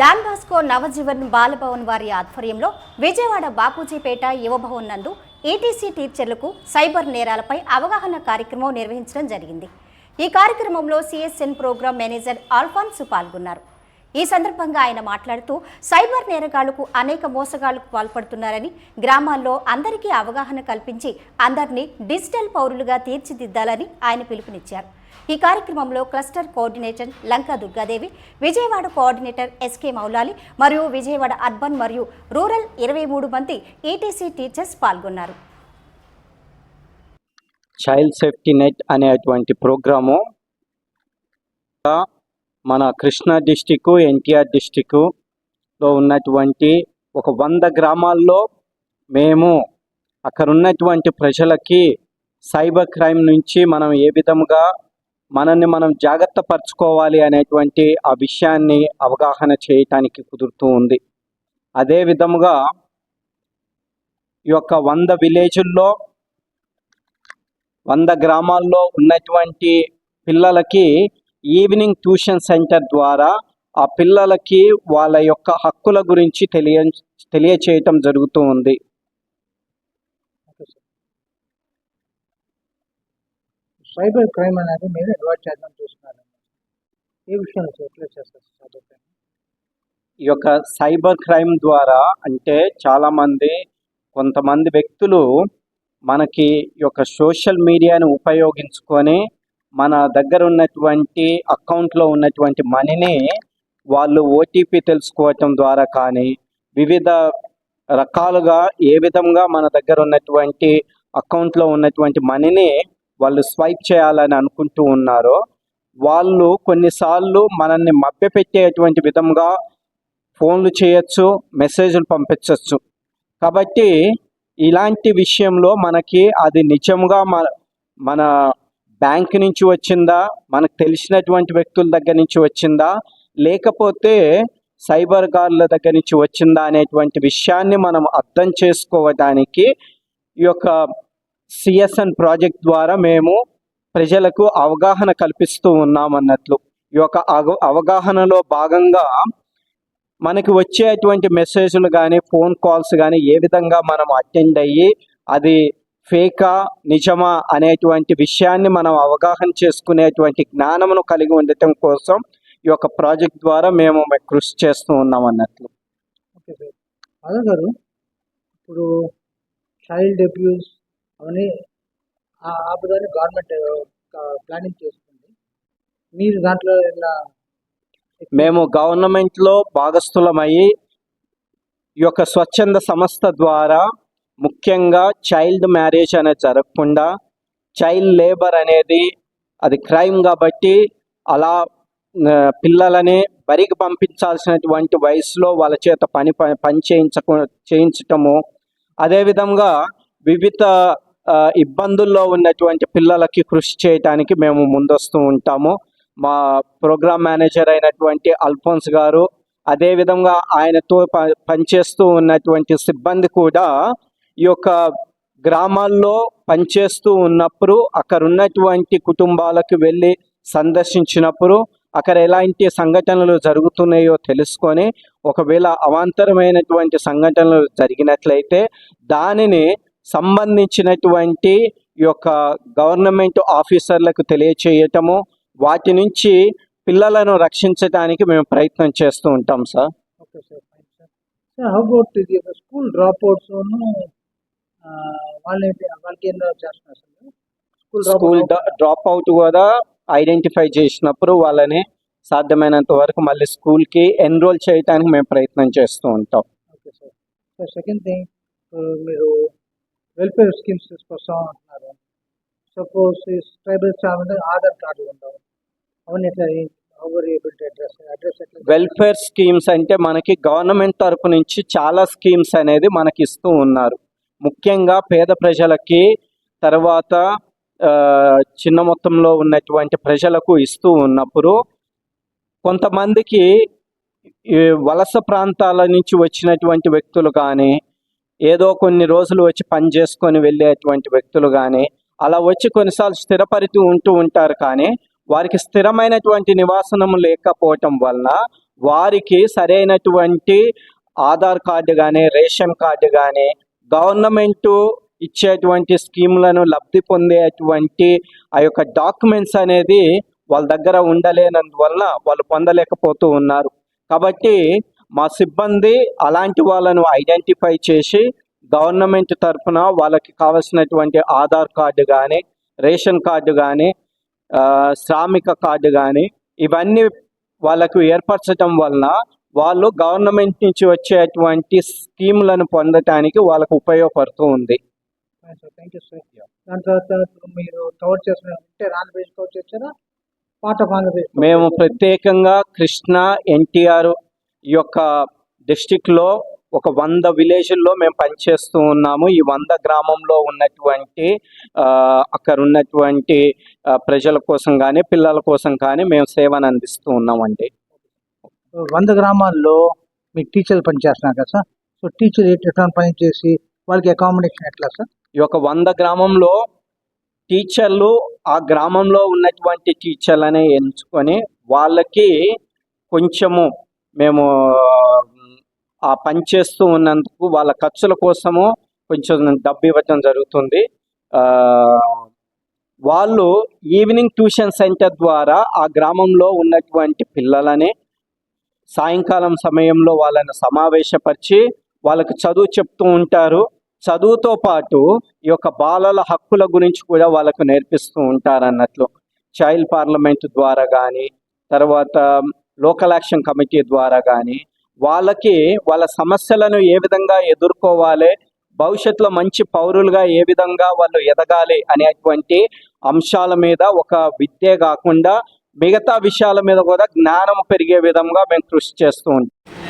Don Bosco Navjivan Bal Bhavan వారి ఆధ్వర్యంలో విజయవాడ బాపూజీపేట యువభవన్ నందు ఏటీసీ టీచర్లకు సైబర్ నేరాలపై అవగాహన కార్యక్రమం నిర్వహించడం జరిగింది. ఈ కార్యక్రమంలో సిఎస్ఎన్ ప్రోగ్రాం మేనేజర్ ఆల్ఫాన్సు పాల్గొన్నారు. ఈ సందర్భంగా ఆయన మాట్లాడుతూ సైబర్ నేరగాళ్ళకు అనేక మోసగాళ్ళకు పాల్పడుతున్నారని గ్రామాల్లో అందరికీ అవగాహన కల్పించి అందరినీ డిజిటల్ పౌరులుగా తీర్చిదిద్దాలని ఆయన పిలుపునిచ్చారు. ఈ కార్యక్రమంలో cluster coordinator Lanka Durgadevi Vijayawada coordinator SK Moulali మరియు విజయవాడ అర్బన్ మరియు రూరల్ ఇరవై మూడు మంది ఈటీసీ టీచర్స్ పాల్గొన్నారు. చైల్డ్ సేఫ్టీ నెట్ అనేటువంటి ప్రోగ్రాము మన కృష్ణా డిస్టిక్ ఎన్టీఆర్ డిస్టిక్లో ఉన్నటువంటి ఒక వంద గ్రామాల్లో మేము అక్కడ ఉన్నటువంటి ప్రజలకి సైబర్ క్రైమ్ నుంచి మనం ఏ విధముగా మనల్ని మనం జాగ్రత్త పరచుకోవాలి అనేటువంటి ఆ విషయాన్ని అవగాహన చేయటానికి కుదురుతూ ఉంది. అదే విధముగా ఈ యొక్క వంద విలేజుల్లో వంద గ్రామాల్లో ఉన్నటువంటి పిల్లలకి ఈవినింగ్ ట్యూషన్ సెంటర్ ద్వారా ఆ పిల్లలకి వాళ్ళ యొక్క హక్కుల గురించి తెలియ తెలియచేయటం జరుగుతూ ఉంది. సైబర్ క్రైమ్ అనేది మీరు అలవాటు చేద్దాం చూస్తున్నారు. ఏ విషయంలో ఎట్లా చేస్తారు సైబర్ క్రైమ్? ఈ యొక్క సైబర్ క్రైమ్ ద్వారా అంటే చాలామంది కొంతమంది వ్యక్తులు మనకి ఈ యొక్క సోషల్ మీడియాను ఉపయోగించుకొని మన దగ్గర ఉన్నటువంటి అకౌంట్లో ఉన్నటువంటి మనీని వాళ్ళు ఓటీపీ తెలుసుకోవటం ద్వారా కానీ వివిధ రకాలుగా ఏ విధంగా మన దగ్గర ఉన్నటువంటి అకౌంట్లో ఉన్నటువంటి మనీని వాళ్ళు స్వైప్ చేయాలని అనుకుంటూ ఉన్నారో వాళ్ళు కొన్నిసార్లు మనల్ని మభ్యపెట్టేటువంటి విధంగా ఫోన్లు చేయొచ్చు మెసేజ్లు పంపించవచ్చు కాబట్టి ఇలాంటి విషయంలో మనకి అది నిజంగా మన మన బ్యాంక్ నుంచి వచ్చిందా? మనకు తెలిసినటువంటి వ్యక్తుల దగ్గర నుంచి వచ్చిందా? లేకపోతే సైబర్ గార్డుల దగ్గర నుంచి వచ్చిందా అనేటువంటి విషయాన్ని మనం అర్థం చేసుకోవడానికి ఈ యొక్క సిఎస్ఎన్ ప్రాజెక్ట్ ద్వారా మేము ప్రజలకు అవగాహన కల్పిస్తూ ఉన్నాం అన్నట్లు. ఈ యొక్క అవగాహనలో భాగంగా మనకి వచ్చేటువంటి మెసేజ్లు కానీ ఫోన్ కాల్స్ కానీ ఏ విధంగా మనం అటెండ్ అయ్యి అది ఫేకా నిజమా అనేటువంటి విషయాన్ని మనం అవగాహన చేసుకునేటువంటి జ్ఞానమును కలిగి ఉండటం కోసం ఈ యొక్క ప్రాజెక్ట్ ద్వారా మేము కృషి చేస్తూ ఉన్నాం అన్నట్లు. Okay sir. అదే గారు ఇప్పుడు చైల్డ్ అబ్యూస్ అవన్నీ ఆ- ఆపదాన్ని గవర్నమెంట్ ప్లానింగ్ చేస్తుంది మీరు దాంట్లో ఏమైనా మేము గవర్నమెంట్లో భాగస్థులమయ్యి ఈ యొక్క స్వచ్ఛంద సంస్థ ద్వారా ముఖ్యంగా చైల్డ్ మ్యారేజ్ అనేది జరగకుండా చైల్డ్ లేబర్ అనేది అది క్రైమ్ కాబట్టి అలా పిల్లలని బరికి పంపించాల్సినటువంటి వయసులో వాళ్ళ చేత పని పని చేయించకు చేయించటము. అదేవిధంగా వివిధ ఇబ్బందుల్లో ఉన్నటువంటి పిల్లలకి కృషి చేయటానికి మేము ముందొస్తూ ఉంటాము. మా ప్రోగ్రామ్ మేనేజర్ అయినటువంటి అల్ఫోన్స్ గారు అదేవిధంగా ఆయనతో ప- పనిచేస్తూ ఉన్నటువంటి సిబ్బంది కూడా ఈ యొక్క గ్రామాల్లో పనిచేస్తూ ఉన్నప్పుడు అక్కడ ఉన్నటువంటి కుటుంబాలకు వెళ్ళి సందర్శించినప్పుడు అక్కడ ఎలాంటి సంఘటనలు జరుగుతున్నాయో తెలుసుకొని ఒకవేళ అవాంతరమైనటువంటి సంఘటనలు జరిగినట్లయితే దానిని సంబంధించినటువంటి ఈ యొక్క గవర్నమెంట్ ఆఫీసర్లకు తెలియచేయటము వాటి నుంచి పిల్లలను రక్షించడానికి మేము ప్రయత్నం చేస్తూ ఉంటాం sir. Okay sir sir how about school dropouts వాళ్ళకి ఏం చేస్తున్నారు స్కూల్ స్కూల్ డ్రాప్ అవుట్ కూడా ఐడెంటిఫై చేసినప్పుడు వాళ్ళని సాధ్యమైనంత వరకు మళ్ళీ స్కూల్కి ఎన్రోల్ చేయడానికి మేము ప్రయత్నం చేస్తూ ఉంటాం. Okay sir. Sir second thing మీరు వెల్ఫేర్ స్కీమ్స్ కోసం అంటున్నారు. సపోజ్ ట్రైబల్ ఆధార్ కార్డులు ఉండవు. అవన్నీ ఎట్లా వెల్ఫేర్ స్కీమ్స్ అంటే మనకి గవర్నమెంట్ తరపు నుంచి చాలా స్కీమ్స్ అనేది మనకి ఇస్తూ ఉన్నారు. ముఖ్యంగా పేద ప్రజలకి తర్వాత చిన్న మొత్తంలో ఉన్నటువంటి ప్రజలకు ఇస్తూ ఉన్నప్పుడు కొంతమందికి వలస ప్రాంతాల నుంచి వచ్చినటువంటి వ్యక్తులు కానీ ఏదో కొన్ని రోజులు వచ్చి పని చేసుకొని వెళ్ళేటువంటి వ్యక్తులు కానీ అలా వచ్చి కొన్నిసార్లు స్థిరపరుతూ ఉంటూ ఉంటారు కానీ వారికి స్థిరమైనటువంటి నివాసనం లేకపోవటం వలన వారికి సరైనటువంటి ఆధార్ కార్డు కానీ రేషన్ కార్డు కానీ గవర్నమెంట్ ఇచ్చేటువంటి స్కీములను లబ్ధి పొందేటువంటి ఆ యొక్క డాక్యుమెంట్స్ అనేది వాళ్ళ దగ్గర ఉండలేనందువల్ల వాళ్ళు పొందలేకపోతూ ఉన్నారు. కాబట్టి మా సిబ్బంది అలాంటి వాళ్ళను ఐడెంటిఫై చేసి గవర్నమెంట్ తరఫున వాళ్ళకి కావాల్సినటువంటి ఆధార్ కార్డు కానీ రేషన్ కార్డు కానీ శ్రామిక కార్డు కానీ ఇవన్నీ వాళ్ళకు ఏర్పరచడం వలన వాళ్ళు గవర్నమెంట్ నుంచి వచ్చేటువంటి స్కీములను పొందటానికి వాళ్ళకు ఉపయోగపడుతూ ఉంది. థ్యాంక్ యూ సార్ దాని తర్వాత మీరు కవర్ చేసిన అంటే ఆంధ్రప్రదేశ్ కవర్ చేశారా పార్ట్ ఆఫ్ ఆంధ్రప్రదేశ్ మేము ప్రత్యేకంగా కృష్ణా ఎన్టీఆర్ యొక్క డిస్టిక్లో ఒక వంద విలేజ్ల్లో మేము పనిచేస్తూ ఉన్నాము. ఈ వంద గ్రామంలో ఉన్నటువంటి అక్కడ ఉన్నటువంటి ప్రజల కోసం కానీ పిల్లల కోసం కానీ మేము సేవను అందిస్తూ ఉన్నామండి. వంద గ్రామాల్లో మీ టీచర్లు పనిచేస్తున్నారు కదా సార్. సో టీచర్ ఎటువంటి పని చేసి వాళ్ళకి అకామిడేషన్ ఎట్లా సార్? ఈ యొక్క వంద గ్రామంలో టీచర్లు ఆ గ్రామంలో ఉన్నటువంటి టీచర్లనే ఎంచుకొని వాళ్ళకి కొంచెము మేము ఆ పని చేస్తూ ఉన్నందుకు వాళ్ళ ఖర్చుల కోసము కొంచెం డబ్బు ఇవ్వటం జరుగుతుంది. వాళ్ళు ఈవినింగ్ ట్యూషన్ సెంటర్ ద్వారా ఆ గ్రామంలో ఉన్నటువంటి పిల్లలని సాయంకాలం సమయంలో వాళ్ళని సమావేశపరిచి వాళ్ళకి చదువు చెప్తూ ఉంటారు. చదువుతో పాటు ఈ యొక్క బాలల హక్కుల గురించి కూడా వాళ్ళకు నేర్పిస్తూ ఉంటారు అన్నట్లు చైల్డ్ పార్లమెంట్ ద్వారా కానీ తర్వాత లోకల్ యాక్షన్ కమిటీ ద్వారా కానీ వాళ్ళకి వాళ్ళ సమస్యలను ఏ విధంగా ఎదుర్కోవాలి భవిష్యత్తులో మంచి పౌరులుగా ఏ విధంగా వాళ్ళు ఎదగాలి అనేటువంటి అంశాల మీద ఒక విద్య కాకుండా మిగతా విషయాల మీద కూడా జ్ఞానం పెరిగే విధంగా మేము కృషి చేస్తూ ఉంటాం.